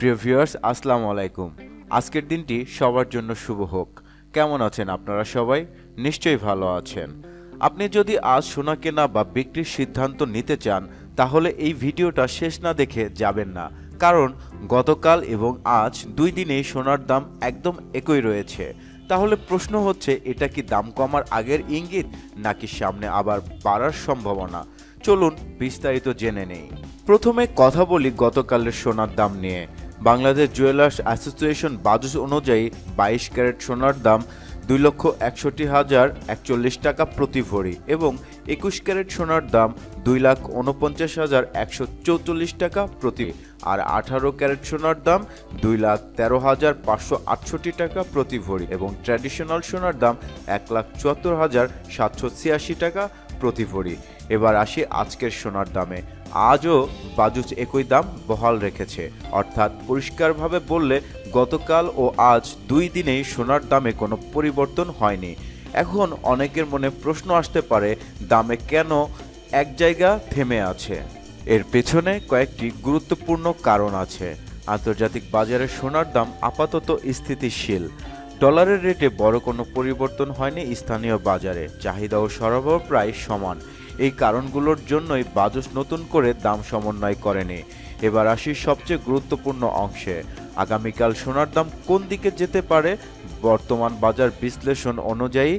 প্রিয় ভিউয়ার্স, আসসালামু আলাইকুম। আজকের দিনটি সবার জন্য শুভ হোক। কেমন আছেন আপনারা সবাই? নিশ্চয়ই ভালো আছেন। আপনি যদি আজ সোনা কেনা বা বিক্রির সিদ্ধান্ত নিতে চান, তাহলে এই ভিডিওটা শেষ না দেখে যাবেন না। কারণ গতকাল এবং আজ দুই দিনেই সোনার দাম একদম একই রয়েছে। তাহলে প্রশ্ন হচ্ছে, এটা কি দাম কমার আগের ইঙ্গিত, নাকি সামনে আবার বাড়ার সম্ভাবনা? চলুন বিস্তারিত জেনে নেই। প্রথমে কথা বলি গতকালের সোনার দাম নিয়ে। বাংলাদেশ জুয়েলার্স অ্যাসোসিয়েশন বাজুস অনুযায়ী বাইশ ক্যারেট সোনার দাম দুই লক্ষ একষট্টি হাজার একচল্লিশ টাকা প্রতি ভরি এবং একুশ ক্যারেট সোনার দাম দুই লাখ উনপঞ্চাশ হাজার একশো চৌচল্লিশ টাকা প্রতি আর আঠারো ক্যারেট সোনার দাম দুই লাখ তেরো হাজার পাঁচশো আটষট্টি টাকা প্রতি ভরি এবং ট্র্যাডিশনাল সোনার দাম এক লাখ চুয়াত্তর হাজার সাতশো ছিয়াশি টাকা প্রতি ভরি। এবার আসি আজকের সোনার দামে। আজও বাজুচ একই দাম বহাল রেখেছে। অর্থাৎ পরিষ্কারভাবে বললে, গতকাল ও আজ দুই দিনেই সোনার দামে কোনো পরিবর্তন হয়নি। এখন অনেকের মনে প্রশ্ন আসতে পারে, দামে কেন এক জায়গা থেমে আছে? এর পেছনে কয়েকটি গুরুত্বপূর্ণ কারণ আছে। আন্তর্জাতিক বাজারে সোনার দাম আপাতত স্থিতিশীল। ডলারের রেটে বড় কোনো পরিবর্তন হয়নি স্থানীয় বাজারে। চাহিদা ও সরবরাহ প্রায় সমান। এই কারণগুলোর জন্যই বাজুস নতুন করে দাম সমন্বয় করেনি। এবার আসি সবচেয়ে গুরুত্বপূর্ণ অংশে। আগামীকাল সোনার দাম কোন দিকে যেতে পারে বর্তমান বাজার বিশ্লেষণ অনুযায়ী,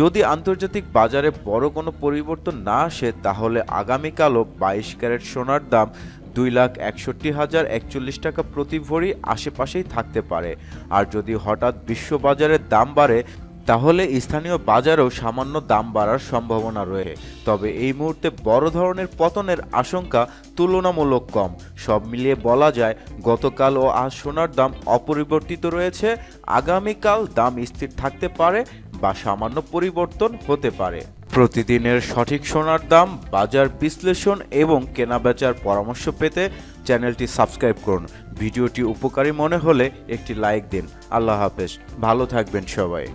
যদি আন্তর্জাতিক বাজারে বড় কোনো পরিবর্তন না আসে, তাহলে আগামীকালও বাইশ ক্যারেট সোনার দাম দুই লাখ একষট্টি হাজার একচল্লিশ টাকা প্রতি ভরি আশেপাশেই থাকতে পারে। আর যদি হঠাৎ বিশ্ববাজারের দাম বাড়ে তাহলে স্থানীয় বাজারেও সামান্য দাম বাড়ার সম্ভাবনা রয়েছে তবে এই মুহূর্তে বড় ধরনের পতনের আশঙ্কা তুলনামূলক কম। সব মিলিয়ে বলা যায়, গতকাল ও আজ সোনার দাম অপরিবর্তিত রয়েছে, আগামীকাল দাম স্থির থাকতে পারে বা সামান্য পরিবর্তন হতে পারে। প্রতিদিনের সঠিক সোনার দাম, বাজার বিশ্লেষণ এবং কেনাবেচার পরামর্শ পেতে চ্যানেলটি সাবস্ক্রাইব করুন। ভিডিওটি উপকারী মনে হলে একটি লাইক দিন। আল্লাহ হাফেজ। ভালো থাকবেন সবাই।